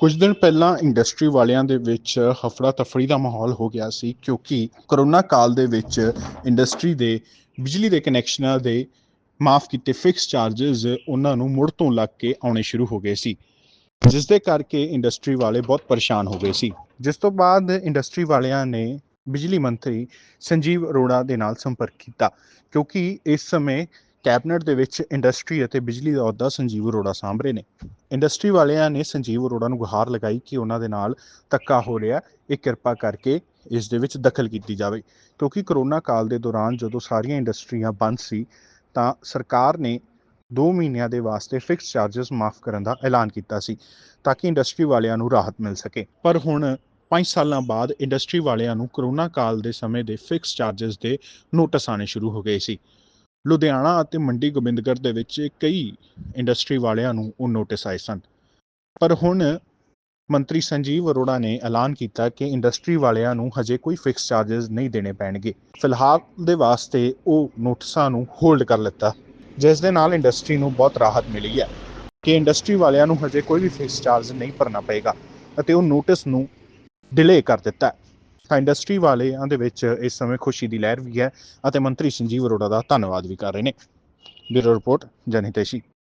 ਕੁਝ ਦਿਨ ਪਹਿਲਾਂ ਇੰਡਸਟਰੀ ਵਾਲਿਆਂ ਦੇ ਵਿੱਚ ਹਫੜਾ ਤਫੜੀ ਦਾ ਮਾਹੌਲ ਹੋ ਗਿਆ ਸੀ ਕਿਉਂਕਿ ਕਰੋਨਾ ਕਾਲ ਦੇ ਵਿੱਚ ਇੰਡਸਟਰੀ ਦੇ, ਬਿਜਲੀ ਦੇ ਕਨੈਕਸ਼ਨਾਂ ਦੇ ਮਾਫ ਕੀਤੇ ਫਿਕਸ ਚਾਰजेस ਉਹਨਾਂ ਨੂੰ ਮੁੜ ਤੋਂ ਲੱਗ ਕੇ ਆਉਣੇ ਸ਼ੁਰੂ ਹੋ ਗਏ ਸੀ। ਜਿਸ ਦੇ ਕਰਕੇ ਇੰਡਸਟਰੀ ਵਾਲੇ ਬਹੁਤ ਪਰੇਸ਼ਾਨ ਹੋ ਗਏ ਸੀ। ਜਿਸ ਤੋਂ ਬਾਅਦ ਇੰਡਸਟਰੀ ਵਾਲਿਆਂ ਨੇ ਬਿਜਲੀ ਮੰਤਰੀ ਸੰਜੀਵ ਅਰੋੜਾ ਦੇ ਨਾਲ ਸੰਪਰਕ ਕੀਤਾ ਕਿਉਂਕਿ ਇਸ ਸਮੇਂ ਕੈਬਨਿਟ ਦੇ ਵਿੱਚ ਇੰਡਸਟਰੀ ਅਤੇ ਬਿਜਲੀ ਦਾ ਅਹੁਦਾ ਸੰਜੀਵ ਅਰੋੜਾ ਸਾਂਭ ਰਹੇ ਨੇ। ਇੰਡਸਟਰੀ ਵਾਲਿਆਂ ਨੇ ਸੰਜੀਵ ਅਰੋੜਾ ਨੂੰ ਗੁਹਾਰ ਲਗਾਈ ਕਿ ਉਹਨਾਂ ਦੇ ਨਾਲ ਤੱਕਾ ਹੋ ਰਿਹਾ ਇਹ ਕਿਰਪਾ ਕਰਕੇ ਇਸ ਦੇ ਵਿੱਚ ਦਖਲ ਕੀਤੀ ਜਾਵੇ। ਕਿਉਂਕਿ ਕਰੋਨਾ ਕਾਲ ਦੇ ਦੌਰਾਨ ਜਦੋਂ ਸਾਰੀਆਂ ਇੰਡਸਟਰੀਆਂ ਬੰਦ ਸੀ, ਤਾਂ ਸਰਕਾਰ ਨੇ 2 ਮਹੀਨਿਆਂ ਦੇ ਵਾਸਤੇ ਫਿਕਸ ਚਾਰजेस ਮਾਫ ਕਰਨ ਦਾ ਐਲਾਨ ਕੀਤਾ ਸੀ, ਤਾਂ ਕਿ ਇੰਡਸਟਰੀ ਵਾਲਿਆਂ ਨੂੰ ਰਾਹਤ ਮਿਲ ਸਕੇ। ਪਰ ਹੁਣ 5 ਸਾਲਾਂ ਬਾਅਦ ਇੰਡਸਟਰੀ ਵਾਲਿਆਂ ਨੂੰ ਕਰੋਨਾ ਕਾਲ ਦੇ ਸਮੇਂ ਦੇ ਫਿਕਸ ਚਾਰजेस ਦੇ ਨੋਟਿਸ ਆਣੇ ਸ਼ੁਰੂ ਹੋ ਗਏ ਸੀ। ਲੁਧਿਆਣਾ ਅਤੇ ਮੰਡੀ ਗੋਬਿੰਦਗੜ੍ਹ ਦੇ ਵਿੱਚ ਕਈ ਇੰਡਸਟਰੀ ਵਾਲਿਆਂ ਨੂੰ ਉਹ ਨੋਟਿਸ ਆਏ ਸਨ। ਪਰ ਹੁਣ ਮੰਤਰੀ ਸੰਜੀਵ ਅਰੋੜਾ ਨੇ ਐਲਾਨ ਕੀਤਾ ਕਿ ਇੰਡਸਟਰੀ ਵਾਲਿਆਂ ਨੂੰ ਹਜੇ ਕੋਈ ਫਿਕਸ ਚਾਰजेस ਨਹੀਂ ਦੇਣੇ ਪੈਣਗੇ। ਫਿਲਹਾਲ ਦੇ ਵਾਸਤੇ ਉਹ ਨੋਟਿਸਾਂ ਨੂੰ ਹੋਲਡ ਕਰ ਲਿੱਤਾ। ਜਿਸ ਦੇ ਨਾਲ ਇੰਡਸਟਰੀ ਨੂੰ ਬਹੁਤ ਰਾਹਤ ਮਿਲੀ ਹੈ ਕਿ ਇੰਡਸਟਰੀ ਵਾਲਿਆਂ ਨੂੰ ਹਜੇ ਕੋਈ ਵੀ ਫਿਕਸ ਚਾਰਜ ਨਹੀਂ ਭਰਨਾ ਪਏਗਾ ਅਤੇ ਉਹ ਨੋਟਿਸ ਨੂੰ ਡਿਲੇ ਕਰ ਦਿੱਤਾ ਤਾਂ ਇੰਡਸਟਰੀ ਵਾਲਿਆਂ ਦੇ ਵਿੱਚ ਇਸ ਸਮੇਂ ਖੁਸ਼ੀ ਦੀ ਲਹਿਰ ਵੀ ਹੈ ਅਤੇ ਮੰਤਰੀ ਸੰਜੀਵ ਅਰੋੜਾ ਦਾ ਧੰਨਵਾਦ ਵੀ ਕਰ ਰਹੇ ਨੇ। Bureau report, Janhitaishi.